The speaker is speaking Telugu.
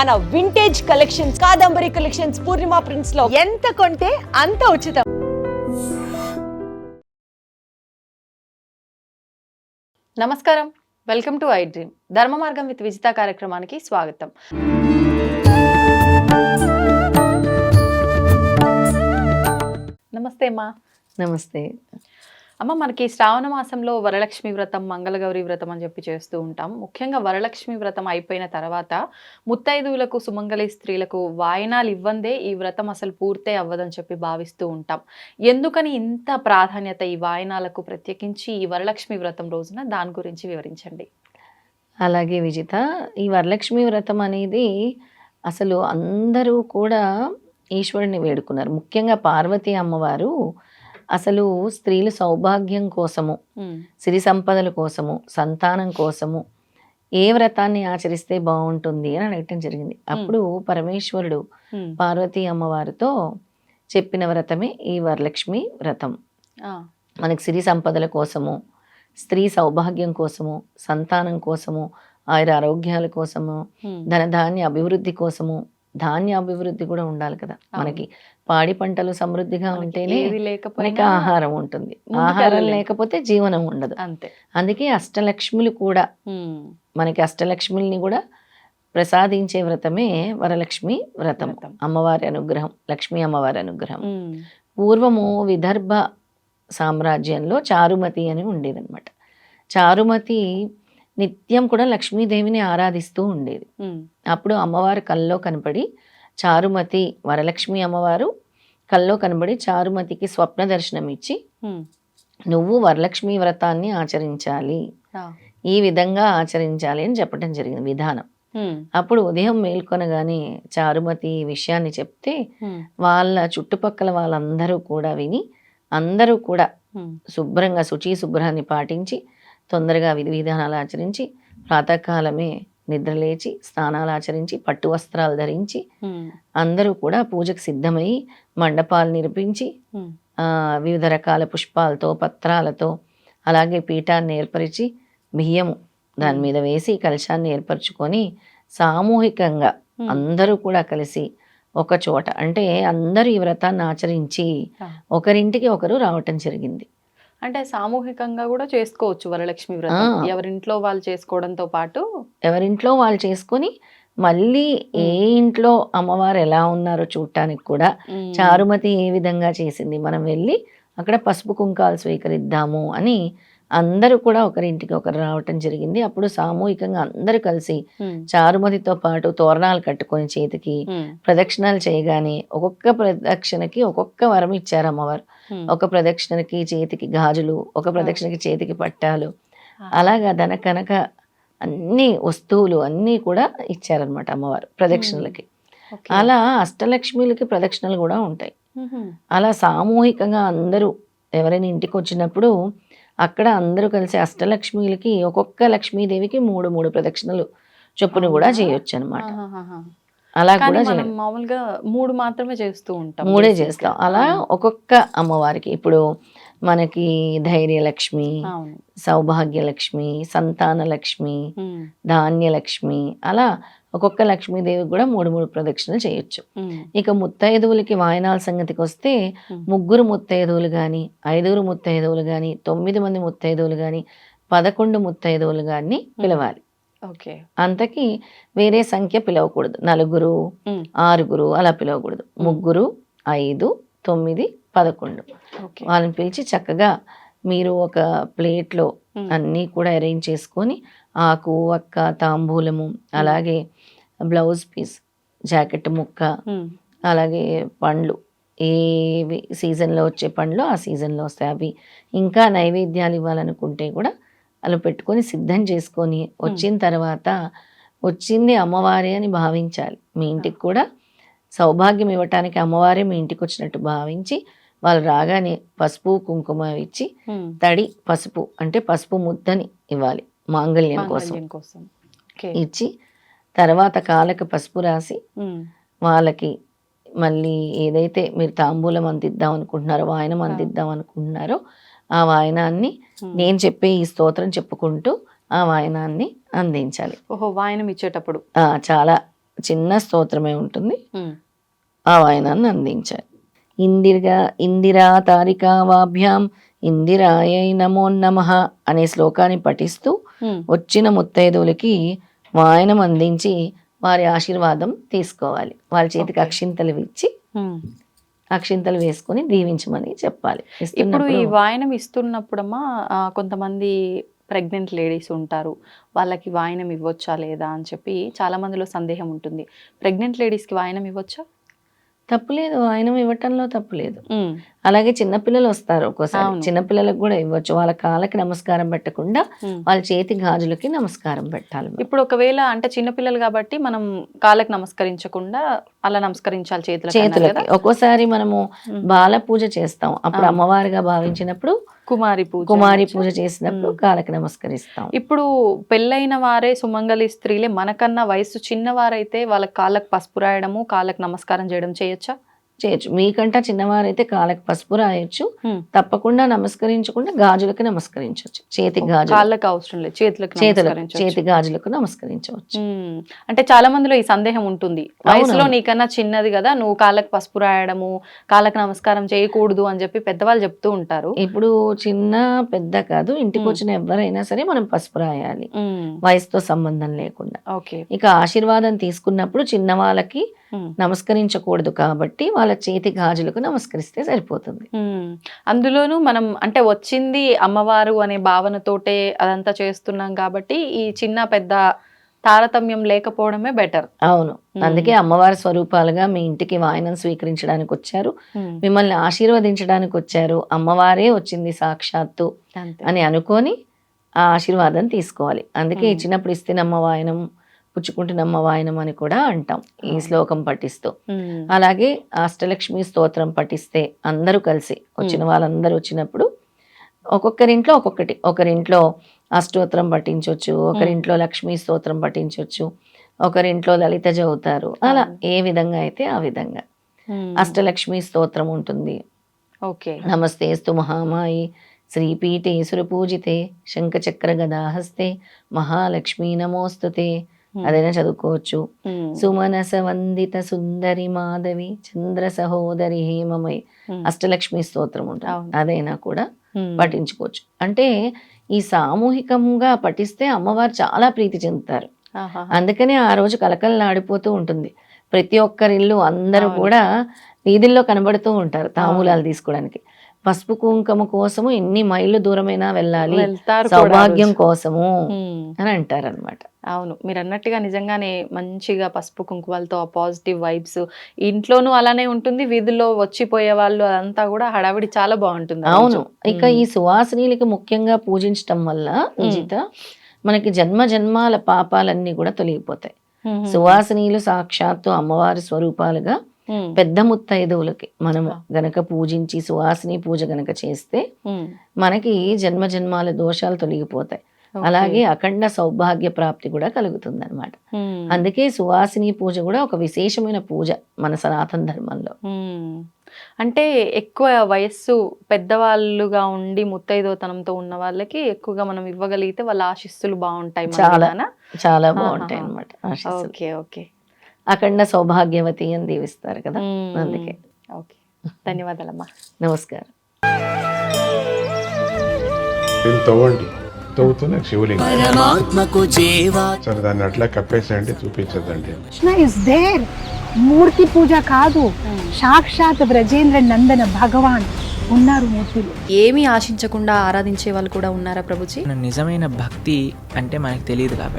మన vintage collections Kadambari collections Purnima ప్రింట్స్లో ఎంత కొంటే అంత ఉచితం. నమస్కారం. వెల్కమ్ టు ఐ డ్రీమ్ ధర్మ మార్గం విత్ విజిత కార్యక్రమానికి స్వాగతం. నమస్తే అమ్మా. నమస్తే. అమ్మ మనకి శ్రావణ మాసంలో వరలక్ష్మి వ్రతం మంగళగౌరి వ్రతం అని చెప్పి చేస్తూ ఉంటాం. ముఖ్యంగా వరలక్ష్మి వ్రతం అయిపోయిన తర్వాత ముత్తైదువులకు సుమంగళి స్త్రీలకు వాయనాలు ఇవ్వందే ఈ వ్రతం అసలు పూర్తే అవ్వదని చెప్పి భావిస్తూ ఉంటాం. ఎందుకని ఇంత ప్రాధాన్యత ఈ వాయనాలకు ప్రత్యేకించి ఈ వరలక్ష్మి వ్రతం రోజున? దాని గురించి వివరించండి. అలాగే విజిత ఈ వరలక్ష్మి వ్రతం అనేది అసలు అందరూ కూడా ఈశ్వరుని వేడుకున్నారు. ముఖ్యంగా పార్వతీ అమ్మవారు అసలు స్త్రీలు సౌభాగ్యం కోసము సిరి సంపదల కోసము సంతానం కోసము ఏ వ్రతాన్ని ఆచరిస్తే బాగుంటుంది అని అడగటం జరిగింది. అప్పుడు పరమేశ్వరుడు పార్వతీ అమ్మవారితో చెప్పిన వ్రతమే ఈ వరలక్ష్మి వ్రతం. మనకి సిరి సంపదల కోసము స్త్రీ సౌభాగ్యం కోసము సంతానం కోసము ఆయుర ఆరోగ్యాల కోసము ధనధాన్య అభివృద్ధి కోసము ధాన్య అభివృద్ధి కూడా ఉండాలి కదా మనకి. పాడి పంటలు సమృద్ధిగా ఉంటేనే మనకి లేకపోయినా ఆహారం ఉంటుంది. ఆహారం. లేకపోతే జీవనం ఉండదు. అంతే. అందుకే అష్టలక్ష్ములు కూడా మనకి అష్టలక్ష్ముల్ని కూడా ప్రసాదించే వ్రతమే వరలక్ష్మి వ్రతం. అమ్మవారి అనుగ్రహం లక్ష్మీ అమ్మవారి అనుగ్రహం. పూర్వము విదర్భ సామ్రాజ్యంలో చారుమతి అని ఉండేదన్నమాట. చారుమతి నిత్యం కూడా లక్ష్మీదేవిని ఆరాధిస్తూ ఉండేది. అప్పుడు అమ్మవారు కల్లో కనపడి చారుమతి వరలక్ష్మి అమ్మవారు కల్లో కనబడి చారుమతికి స్వప్న దర్శనం ఇచ్చి నువ్వు వరలక్ష్మి వ్రతాన్ని ఆచరించాలి. ఈ విధంగా ఆచరించాలి అని చెప్పడం జరిగింది విధానం. అప్పుడు ఉదయం మేల్కొనగానే చారుమతి విషయాన్ని చెప్తే వాళ్ళ చుట్టుపక్కల వాళ్ళందరూ కూడా విని అందరూ కూడా శుభ్రంగా శుచి శుభ్రాన్ని పాటించి తొందరగా విధి విధానాలు ఆచరించి ప్రాతకాలమే నిద్రలేచి స్నానాలు ఆచరించి పట్టు వస్త్రాలు ధరించి అందరూ కూడా పూజకు సిద్ధమై మండపాలు నిర్మించి వివిధ రకాల పుష్పాలతో పత్రాలతో అలాగే పీఠాన్ని ఏర్పరిచి బియ్యము దాని మీద వేసి కలశాన్ని ఏర్పరచుకొని సామూహికంగా అందరూ కూడా కలిసి ఒక చోట అంటే అందరూ ఈ వ్రతాన్ని ఆచరించి. ఒకరింటికి ఒకరు రావటం జరిగింది. అంటే సామూహికంగా కూడా చేసుకోవచ్చు వరలక్ష్మి వ్రతం. ఎవరింట్లో వాళ్ళు చేసుకోవడంతో పాటు ఎవరింట్లో వాళ్ళు చేసుకొని మళ్ళీ ఏ ఇంట్లో అమ్మవారు ఎలా ఉన్నారో చూడటానికి కూడా చారుమతి ఏ విధంగా చేసింది? మనం వెళ్ళి అక్కడ పసుపు కుంకాలు స్వీకరిద్దాము అని అందరూ కూడా ఒకరింటికి ఒకరు రావటం జరిగింది. అప్పుడు సామూహికంగా అందరూ కలిసి చారుమతితో పాటు తోరణాలు కట్టుకొని చేతికి ప్రదక్షిణాలు చేయగానే ఒక్కొక్క ప్రదక్షిణకి ఒక్కొక్క వరం ఇచ్చారు అమ్మవారు. ఒక ప్రదక్షిణకి చేతికి గాజులు ఒక ప్రదక్షిణకి చేతికి పట్టాలు అలాగా ధన కనక అన్ని వస్తువులు అన్నీ కూడా ఇచ్చారనమాట అమ్మవారు ప్రదక్షిణలకి. అలా అష్టలక్ష్మిలకి ప్రదక్షిణలు కూడా ఉంటాయి. అలా సామూహికంగా అందరూ ఎవరైనా ఇంటికి వచ్చినప్పుడు అక్కడ అందరూ కలిసి అష్టలక్ష్మిలకి ఒక్కొక్క లక్ష్మీదేవికి మూడు మూడు ప్రదక్షిణలు చొప్పున కూడా? చేయొచ్చు అనమాట. అలా కూడా మామూలుగా మూడు మాత్రమే చేస్తూ ఉంటాం మూడే. చేస్తాం అలా ఒక్కొక్క అమ్మవారికి ఇప్పుడు మనకి ధైర్యలక్ష్మి సౌభాగ్యలక్ష్మి సంతానలక్ష్మి ఉమ్, ధాన్యలక్ష్మి అలా ఒక్కొక్క లక్ష్మీదేవికి కూడా మూడు మూడు ప్రదక్షిణలు చేయొచ్చు. ఇక ముత్తైదువులకి వాయనాల సంగతికి వస్తే. ముగ్గురు ముత్తైదువులు కానీ ఐదుగురు ముత్తైదువులు కానీ తొమ్మిది మంది ముత్తైదువులు కానీ పదకొండు ముత్తైదువులు కానీ పిలవాలి. ఓకే. అంతకి వేరే సంఖ్య పిలవకూడదు. నలుగురు ఆరుగురు అలా పిలవకూడదు. ముగ్గురు ఐదు తొమ్మిది పదకొండు. వాళ్ళని పిలిచి చక్కగా మీరు ఒక ప్లేట్లో అన్నీ కూడా అరేంజ్ చేసుకొని ఆకు వక్క తాంబూలము అలాగే బ్లౌజ్ పీస్ జాకెట్ ముక్క అలాగే పండ్లు. ఏవి సీజన్లో వచ్చే పండ్లు ఆ సీజన్లో వస్తాయి. అవి ఇంకా నైవేద్యాలు ఇవ్వాలనుకుంటే కూడా అలా పెట్టుకొని సిద్ధం చేసుకొని వచ్చిన తర్వాత వచ్చింది అమ్మవారే అని భావించాలి. మీ ఇంటికి కూడా సౌభాగ్యం ఇవ్వటానికి అమ్మవారే మీ ఇంటికి వచ్చినట్టు భావించి వాళ్ళు రాగానే పసుపు కుంకుమ ఇచ్చి. తడి పసుపు అంటే పసుపు ముద్దని ఇవ్వాలి మాంగళ్యం కోసం. ఇచ్చి తర్వాత కాళ్ళకి పసుపు రాసి వాళ్ళకి మళ్ళీ ఏదైతే మీరు తాంబూలం అందిద్దాం అనుకుంటున్నారో వాయనం అందిద్దాం అనుకుంటున్నారో ఆ వాయనాన్ని. నేను చెప్పే ఈ స్తోత్రం చెప్పుకుంటూ ఆ వాయనాన్ని అందించాలి. ఓహో వాయనం ఇచ్చేటప్పుడు. చాలా చిన్న స్తోత్రమే ఉంటుంది. ఆ వాయనాన్ని అందించాలి. ఇందిరా ఇందిరా తారికావాభ్యాం ఇందిరాయై నమో నమః అనే శ్లోకాన్ని పఠిస్తూ వచ్చిన ముత్తైదువులకి వాయనం అందించి వారి ఆశీర్వాదం తీసుకోవాలి. వాళ్ళ చేతికి. అక్షింతలు ఇచ్చి. అక్షింతలు వేసుకొని దీవించమని చెప్పాలి. ఇప్పుడు ఈ వాయనం ఇస్తున్నప్పుడమ్మా కొంతమంది ప్రెగ్నెంట్ లేడీస్ ఉంటారు. వాళ్ళకి వాయనం ఇవ్వొచ్చా లేదా అని చెప్పి చాలా మందిలో సందేహం ఉంటుంది. ప్రెగ్నెంట్ లేడీస్కి వాయనం ఇవ్వొచ్చా? తప్పులేదు వాయనం ఇవ్వటంలో తప్పులేదు అలాగే చిన్నపిల్లలు వస్తారు ఒక్కోసారి. చిన్నపిల్లలకు కూడా ఇవ్వచ్చు వాళ్ళ కాళ్ళకి నమస్కారం పెట్టకుండా. వాళ్ళ చేతి గాజులకి నమస్కారం పెట్టాలి. ఇప్పుడు ఒకవేళ అంటే చిన్నపిల్లలు కాబట్టి మనం కాళ్ళకి నమస్కరించకుండా అలా నమస్కరించాలి చేతులకి చేతులకి? ఒక్కోసారి మనము. బాల పూజ చేస్తాం అప్పుడు. అమ్మవారిగా భావించినప్పుడు కుమారి పూజ కుమారి? పూజ చేసినప్పుడు. కాళ్ళకి నమస్కరిస్తాం ఇప్పుడు పెళ్ళైన వారే సుమంగళి స్త్రీలే మనకన్నా వయసు చిన్నవారైతే వాళ్ళ కాళ్ళకు పసుపు రాయడము కాళ్ళకు నమస్కారం చేయడం చేయొచ్చా చేయొచ్చు మీకంటా చిన్నవారైతే కాళ్ళకి పసుపు రాయొచ్చు. తప్పకుండా నమస్కరించకుండా గాజులకి నమస్కరించవచ్చు చేతి గాజులు కాళ్ళకి అవసరం లేదు చేతులకు చేతులకు. చేతి గాజులకు నమస్కరించవచ్చు. అంటే చాలా మందిలో ఈ సందేహం ఉంటుంది వయసులో. నీకన్నా చిన్నది కదా నువ్వు కాళ్ళకి పసుపు రాయడము కాళ్ళకి నమస్కారం చేయకూడదు అని చెప్పి పెద్దవాళ్ళు చెప్తూ ఉంటారు ఇప్పుడు చిన్న పెద్ద కాదు ఇంటికి. వచ్చిన ఎవరైనా సరే మనం పసుపు రాయాలి. వయసుతో సంబంధం లేకుండా ఓకే ఇక ఆశీర్వాదం తీసుకున్నప్పుడు చిన్న వాళ్ళకి. నమస్కరించకూడదు కాబట్టి వాళ్ళ చేతి గాజులకు నమస్కరిస్తే సరిపోతుంది. అందులోనూ మనం అంటే వచ్చింది అమ్మవారు అనే భావనతోటే అదంతా చేస్తున్నాం కాబట్టి ఈ చిన్న పెద్ద తారతమ్యం లేకపోవడమే బెటర్. అవును. అందుకే అమ్మవారి స్వరూపాలుగా మీ ఇంటికి వాయనం స్వీకరించడానికి వచ్చారు. మిమ్మల్ని ఆశీర్వదించడానికి వచ్చారు. అమ్మవారే వచ్చింది సాక్షాత్తు అని అనుకొని ఆ ఆశీర్వాదం తీసుకోవాలి. అందుకే మ్మ్. ఇచ్చినప్పుడు ఇస్తేనమ్మ వాయనం పుచ్చుకుంటున్నమ్మ వాయనం అని కూడా అంటాం ఈ. శ్లోకం పఠిస్తూ. అలాగే అష్టలక్ష్మి స్తోత్రం పఠిస్తే అందరూ కలిసి వచ్చిన వాళ్ళందరూ వచ్చినప్పుడు ఒక్కొక్కరింట్లో ఒక్కొక్కటి ఒకరింట్లో అష్టోత్తరం పఠించవచ్చు ఒకరింట్లో లక్ష్మీ స్తోత్రం పఠించవచ్చు ఒకరింట్లో లలిత చదువుతారు అలా. ఏ విధంగా అయితే ఆ విధంగా. అష్టలక్ష్మి స్తోత్రం ఉంటుంది ఓకే నమస్తేస్తు మహామాయి శ్రీపీఠే సురపూజితే శంఖచక్ర గదాహస్తే మహాలక్ష్మీ నమోస్తుతే. అదైనా చదువుకోవచ్చు. సుమనస వందిత సుందరి మాధవి చంద్ర సహోదరి హేమమై. అష్టలక్ష్మి స్తోత్రం ఉంటుంది. అదైనా కూడా. పఠించుకోవచ్చు అంటే ఈ సామూహికంగా పఠిస్తే అమ్మవారు చాలా ప్రీతి చెందుతారు. అందుకనే ఆ రోజు కలకలలాడిపోతూ ఉంటుంది ప్రతి ఒక్కరిల్లు అందరూ. కూడా వీధుల్లో కనబడుతూ ఉంటారు అవును. తీసుకోవడానికి పసుపు కుంకుమ కోసము ఎన్ని మైళ్ళు దూరమైనా వెళ్ళాలి సౌభాగ్యం. కోసము. అని అంటారు అనమాట అవును మీరు అన్నట్టుగా నిజంగానే మంచిగా పసుపు కుంకుమలతో ఆ పాజిటివ్ వైబ్స్ ఇంట్లోనూ అలానే ఉంటుంది వీధుల్లో వచ్చిపోయే వాళ్ళు అదంతా కూడా హడావిడి చాలా బాగుంటుంది అవును. ఇక ఈ సువాసినీలకి ముఖ్యంగా పూజించటం వల్ల పూజిత మనకి జన్మ జన్మాల పాపాలన్నీ కూడా తొలగిపోతాయి. సువాసినీలు సాక్షాత్తు అమ్మవారి స్వరూపాలుగా. పెద్ద ముత్తైదువులకి మనము. గనక పూజించి సువాసిని పూజ గనక చేస్తే. మనకి జన్మ జన్మాల దోషాలు తొలగిపోతాయి. అలాగే అఖండ సౌభాగ్య ప్రాప్తి కూడా కలుగుతుంది అనమాట. అందుకే సువాసిని పూజ కూడా ఒక విశేషమైన పూజ మన సనాతన ధర్మంలో. అంటే ఎక్కువ వయస్సు పెద్దవాళ్ళుగా ఉండి ముత్తైదోతనంతో ఉన్న వాళ్ళకి ఎక్కువగా మనం ఇవ్వగలిగితే వాళ్ళ ఆశిస్సులు బాగుంటాయి చాలా. చాలా. బాగుంటాయి అనమాట ఓకే ఓకే అఖండ సౌభాగ్యవతి అని దీవిస్తారు కదా. అందుకే. ఓకే. ధన్యవాదాలమ్మా. నమస్కారం. తవ్వండి. తవ్వుతూనే శివలింగం. పరమాత్మకు జీవా. సరే దాన్ని అట్లా కప్పేసేయండి చూపించదండి కృష్ణ ఇస్ దేర్ మూర్తి పూజ కాదు. సాక్షాత్ బ్రజేంద్ర నందన భగవాన్ ఉన్నారు మూర్తిలో. ఏమీ ఆశించకుండా ఆరాధించే వాళ్ళు కూడా ఉన్నారా ప్రభుజీ? నిజమైన భక్తి అంటే మనకు తెలియదు కాబట్టి.